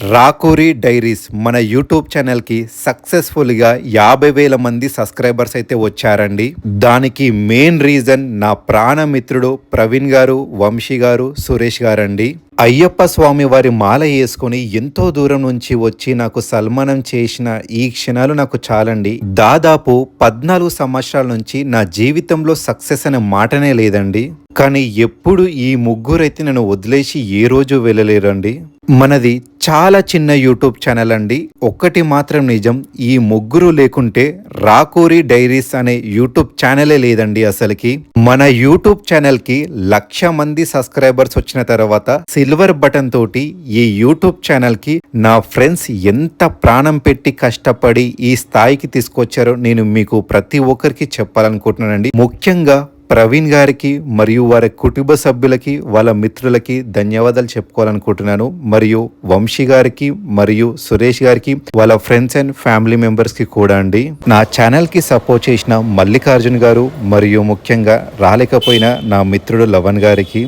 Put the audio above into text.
రాకూరి diaries మన YouTube ఛానల్కి సక్సెస్ఫుల్గా యాభై వేల మంది సబ్స్క్రైబర్స్ అయితే వచ్చారండి. దానికి మెయిన్ రీజన్ నా ప్రాణమిత్రుడు ప్రవీణ్ గారు వంశీ గారు సురేష్ గారండి. అయ్యప్ప స్వామి వారి మాల వేసుకొని ఎంతో దూరం నుంచి వచ్చి నాకు సల్మానం చేసిన ఈ క్షణాలు నాకు చాలండి. దాదాపు పద్నాలుగు సంవత్సరాల నుంచి నా జీవితంలో సక్సెస్ అనే మాటనే లేదండి. కానీ ఎప్పుడు ఈ ముగ్గురైతే నన్ను వదిలేసి ఏ రోజు వెళ్ళలేరండి. మనది చాలా చిన్న యూట్యూబ్ ఛానల్ అండి. ఒక్కటి మాత్రం నిజం ఈ ముగ్గురు లేకుంటే రాకూరి డైరీస్ అనే యూట్యూబ్ ఛానలే లేదండి అసలుకి. మన యూట్యూబ్ ఛానల్కి లక్ష మంది సబ్స్క్రైబర్స్ వచ్చిన తర్వాత సిల్వర్ బటన్ తోటి ఈ యూట్యూబ్ ఛానల్కి నా ఫ్రెండ్స్ ఎంత ప్రాణం పెట్టి కష్టపడి ఈ స్థాయికి తీసుకొచ్చారో నేను మీకు ప్రతి ఒక్కరికి చెప్పాలనుకుంటున్నానండి. ముఖ్యంగా ప్రవీణ్ గారికి మరియు వారి కుటుంబ సభ్యులకి వాళ్ళ మిత్రులకి ధన్యవాదాలు చెప్పుకోవాలనుకుంటున్నాను. మరియు వంశీ గారికి మరియు సురేష్ గారికి వాళ్ళ ఫ్రెండ్స్ అండ్ ఫ్యామిలీ మెంబర్స్కి కూడా అండి. నా ఛానల్కి సపోర్ట్ చేసిన మల్లికార్జున్ గారు మరియు ముఖ్యంగా రాలేకపోయిన నా మిత్రుడు లవన్ గారికి